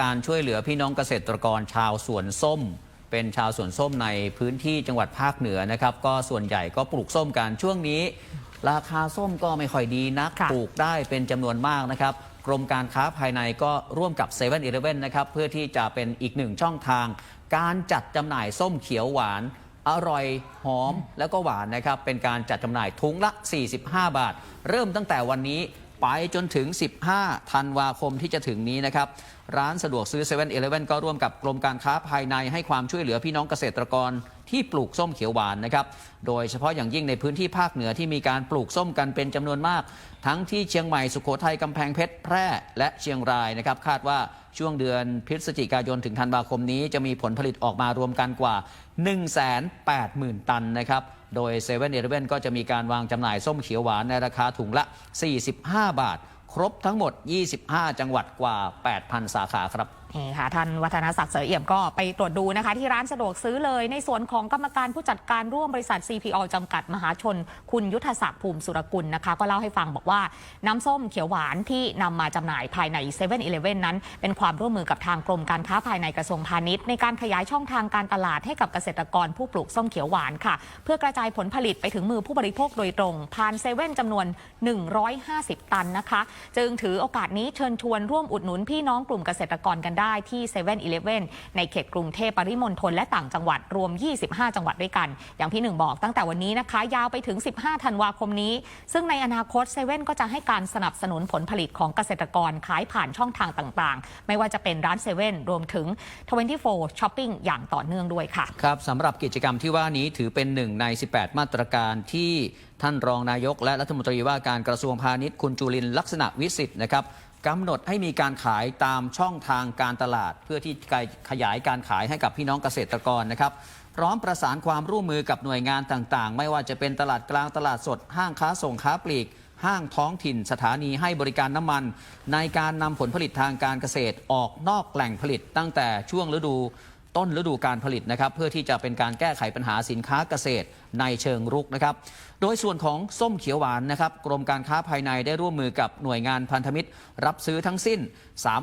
การช่วยเหลือพี่น้องเกษตรกรชาวสวนส้ม เป็นชาวสวนส้มในพื้นที่จังหวัดภาคเหนือนะครับ ก็ส่วนใหญ่ก็ปลูกส้มกันช่วงนี้ ราคาส้มก็ไม่ค่อยดีนักค่ะปลูกได้เป็นจำนวนมากนะครับ กรมการค้าภายในก็ร่วมกับ7 e เ e ่ e อนะครับ เพื่อที่จะเป็นอีกหนึ่งช่องทาง การจัดจำหน่ายส้มเขียวหวาน อร่อยหอมแล้วก็หวานนะครับเป็นการจัดจำหน่ายถุงละ 45 บาท เริ่มตั้งแต่วันนี้ ไปจนถึง 15 ธันวาคมที่จะถึงนี้นะครับ ร้านสะดวกซื้อ7 e เ e ่ e ก็ร่วมกับกรมการค้าภายในให้ความช่วยเหลือพี่น้องเกษตรกรที่ปลูกส้มเขียวหวานนะครับ โดยเฉพาะอย่างยิ่งในพื้นที่ภาคเหนือที่มีการปลูกส้มกันเป็นจำนวนมาก ทั้งที่เชียงใหม่สุโขทัยกำแพงเพชรแพร่และเชียงรายนะครับ คาดว่าช่วงเดือนพฤศจิกายนถึงธันวาคมนี้จะมีผลผลิตออกมารวมกันกว่า 180,000 ตันนะครับ โดย7 e เ e ่ e ก็จะมีการวางจำหน่ายส้มเขียวหวานในราคาถุงละ 45 บาท ครบทั้งหมด 25 จังหวัดกว่า 8,000 สาขาครับ นี่ค่ะท่านวัฒนศักดิ์เสือเอี่ยมก็ไปตรวจดูนะคะ ที่ร้านสะดวกซื้อเลยในส่วนของกรรมการผู้จัดการร่วมบริษัท CPO จำกัดมหาชน คุณยุทธศักดิ์ภูมิสุรกุลนะคะ ก็เล่าให้ฟังบอกว่าน้ำส้มเขียวหวานที่นำมาจำหน่ายภายใน7 e เ e ่ e อนั้น เป็นความร่วมมือกับทางกรมการค้าภายในกระทรวงพาณิชย์ในการขยายช่องทางการตลาดให้กับเกษตรกรผู้ปลูกส้มเขียวหวานค่ะ เพื่อกระจายผลผลิตไปถึงมือผู้บริโภคโดยตรงผ่านเซเว่นจำนวน 150 ตันนะคะ จึงถือโอกาสนี้เชิญชวนร่วมอุดหนุนพี่น้องกลุ่มเกษตรกรกันได้ได้ที่7 e เ e ่ e ในเขตกรุงเทพปริมณฑลและต่างจังหวัดรวม 25 จังหวัดด้วยกัน อย่างพี่หนึ่งบอกตั้งแต่วันนี้นะคะ ยาวไปถึง 15 ธันวาคมนี้ ซึ่งในอนาคตเซเว่นก็จะให้การสนับสนุนผลผลิตของเกษตรกรขายผ่านช่องทางต่างๆ ไม่ว่าจะเป็นร้านเซเว่นรวมถึง 24ช้อปปิ้งอย่างต่อเนื่องด้วยค่ะ ครับสำหรับกิจกรรมที่ว่านี้ถือเป็นหนึ่งใน 18 มาตรการที่ท่านรองนายกและรัฐมนตรีว่าการกระทรวงพาณิชย์คุณจุลินลักษณะวิสิทธ์นะครับ กำหนดให้มีการขายตามช่องทางการตลาด เพื่อที่ขยายการขายให้กับพี่น้องเกษตรกรนะครับ พร้อมประสานความร่วมมือกับหน่วยงานต่างๆ ไม่ว่าจะเป็นตลาดกลางตลาดสด ห้างค้าส่งค้าปลีก ห้างท้องถิ่น สถานีให้บริการน้ำมัน ในการนำผลผลิตทางการเกษตรออกนอกแหล่งผลิตตั้งแต่ช่วงฤดู ต้นฤดูการผลิตนะครับ เพื่อที่จะเป็นการแก้ไขปัญหาสินค้าเกษตรในเชิงรุกนะครับ โดยส่วนของส้มเขียวหวานนะครับ กรมการค้าภายในได้ร่วมมือกับหน่วยงานพันธมิตร รับซื้อทั้งสิ้น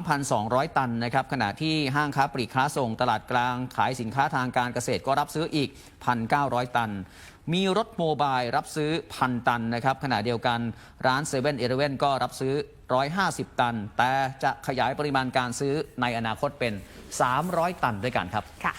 3,200 ตันนะครับ ขณะที่ห้างค้าปลีกค้าส่งตลาดกลางขายสินค้าทางการเกษตรก็รับซื้ออีก 1,900 ตัน มีรถโมบายรับซื้อพันตันนะครับขณะเดียวกันร้านเซเ e ่ e อก็รับซื้อ 150 ตัน แต่จะขยายปริมาณการซื้อในอนาคตเป็น 300 ตันด้วยกันครับค่ะ